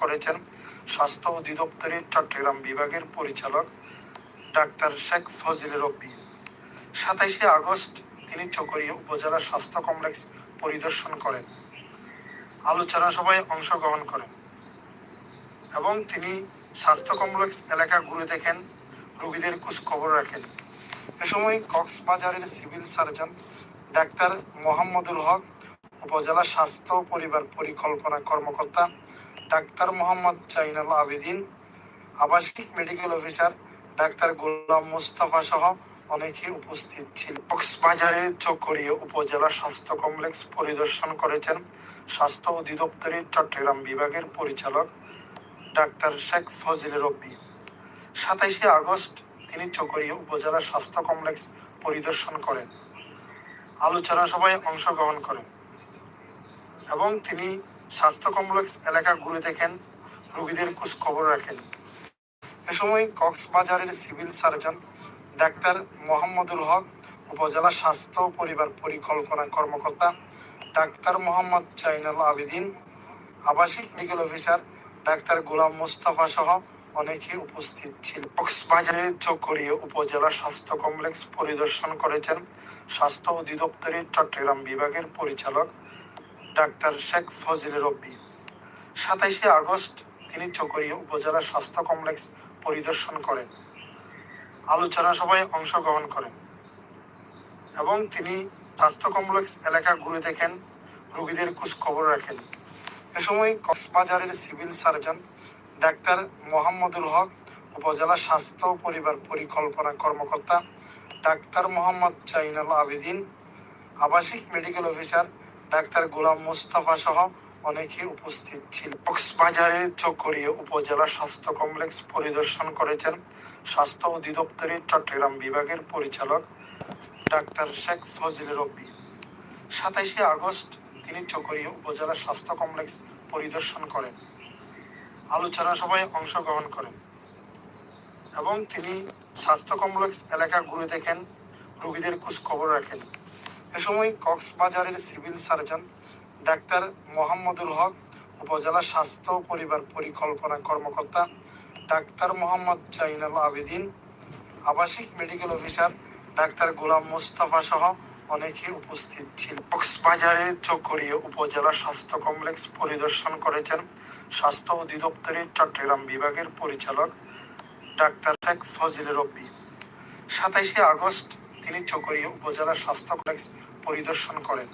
করেছেন স্বাস্থ্য অধিদপ্তরের চট্টগ্রাম বিভাগের পরিচালক ডাক্তার শেখ ফজিল রব্বি। সাতাইশে আগস্ট তিনি চকরিয়া উপজেলা স্বাস্থ্য কমপ্লেক্স পরিদর্শন করেন। আলোচনা সভায় অংশগ্রহণ করেন এবং তিনি স্বাস্থ্য কমপ্লেক্স এলাকা ঘুরে দেখেন, রোগীদের খোঁজ খবর রাখেন। এ সময় কক্সবাজারের civil surgeon doctor Mohammadul Haque, উপজেলা স্বাস্থ্য পরিবার পরিকল্পনা কর্মকর্তা ডাক্তার মোহাম্মদ জাইনাল আবেদিন, আবাসিক medical officer doctor Golam Mustafa সহ অনেকে উপস্থিত ছিল কক্সবাজারের চকরিয়া উপজেলা স্বাস্থ্য কমপ্লেক্স পরিদর্শন করেছেন স্বাস্থ্য অধিদপ্তরের চট্টগ্রাম বিভাগের পরিচালক ডাক্তার শেখ ফজিল রব্বি। সাতাইশে আগস্ট তিনি চকরিয়া উপজেলা স্বাস্থ্য কমপ্লেক্স পরিদর্শন করেন। আলোচনা সভায় অংশগ্রহণ করেন এবং তিনি স্বাস্থ্য কমপ্লেক্স এলাকা ঘুরে দেখেন, রোগীদের খবর রাখেন। এ সময় কক্সবাজারের civil surgeon doctor Mohammadul Haque, উপজেলা স্বাস্থ্য পরিবার পরিকল্পনা কর্মকর্তা ডাক্তার মোহাম্মদ জাইনাল আবেদিন, আবাসিক medical officer doctor Golam Mostafa সহ অনেকে উপস্থিত ছিল। কক্সবাজারের চকরিয়া উপজেলা স্বাস্থ্য কমপ্লেক্স পরিদর্শন করেছেন স্বাস্থ্য অধিদপ্তরের চট্টগ্রাম বিভাগের পরিচালক ডাক্তার শেখ ফজিল রব্বি। সাতাইশে আগস্ট তিনি চকরিয়া উপজেলা স্বাস্থ্য কমপ্লেক্স পরিদর্শন করেন। আলোচনা সভায় অংশগ্রহণ করেন। এবং তিনি স্বাস্থ্য কমপ্লেক্স এলাকা ঘুরে দেখেন, রোগীদের খোঁজ খবর রাখেন। এ সময় কক্সবাজারের civil surgeon doctor Mohammadul Haque, উপজেলা স্বাস্থ্য পরিবার পরিকল্পনা কর্মকর্তা ডাক্তার মোহাম্মদ জাইনাল আবেদিন, আবাসিক medical officer doctor Golam Mustafa সহ অনেকে উপস্থিত ছিল কক্সবাজারের চকরিয়া উপজেলা স্বাস্থ্য কমপ্লেক্স পরিদর্শন করেছেন স্বাস্থ্য অধিদপ্তরের চট্টগ্রাম বিভাগের পরিচালক ডাক্তার শেখ ফজিল রব্বি। সাতাইশে আগস্ট তিনি চকরিয়া উপজেলা স্বাস্থ্য কমপ্লেক্স পরিদর্শন করেন, আলোচনা সভায় অংশগ্রহণ করেন এবং তিনি স্বাস্থ্য কমপ্লেক্স এলাকা ঘুরে দেখেন, রোগীদের খোঁজ খবর রাখেন। এ সময় কক্সবাজারের civil surgeon doctor Mohammadul Haque, উপজেলা স্বাস্থ্য পরিবার পরিকল্পনা কর্মকর্তা ডাক্তার মোহাম্মদ জাইনাল আবেদিন, আবাসিক medical officer doctor Golam Mustafa সহ অনেকে উপস্থিত ছিল। কক্সবাজারের চকরিয়া উপজেলা স্বাস্থ্য কমপ্লেক্স পরিদর্শন করেছেন স্বাস্থ্য অধিদপ্তরের চট্টগ্রাম বিভাগের পরিচালক ডাক্তার শেখ ফজিল রব্বি। সাতাইশে আগস্ট তিনি চকরিয়া উপজেলা স্বাস্থ্য কমপ্লেক্স পরিদর্শন করেন।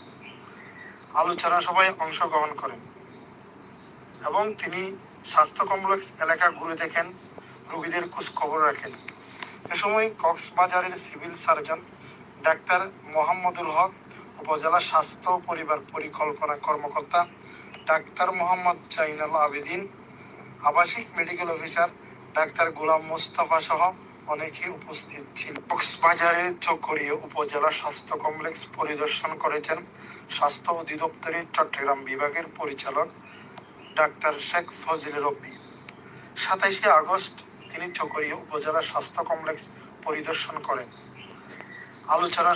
আলোচনা সভায় অংশগ্রহণ করেন এবং তিনি স্বাস্থ্য কমপ্লেক্স এলাকা ঘুরে দেখেন, রোগীদের খোঁজ খবর রাখেন। এ সময় কক্সবাজারের civil surgeon doctor Mohammadul Haque, উপজেলা স্বাস্থ্য পরিবার পরিকল্পনা কর্মকর্তা ডাক্তার মোহাম্মদ জাইনাল আবেদিন, আবাসিক medical officer doctor Golam Mustafa সহ অনেকে উপস্থিত ছিল কক্সবাজারের চকরিয়া উপজেলা স্বাস্থ্য কমপ্লেক্স পরিদর্শন করেছেন স্বাস্থ্য অধিদপ্তরের চট্টগ্রাম বিভাগের পরিচালক ডাক্তার শেখ ফজিল রব্বি। সাতাইশে আগস্ট তিনি চকরিয়া উপজেলা স্বাস্থ্য কমপ্লেক্স পরিদর্শন করেন। আলোচনা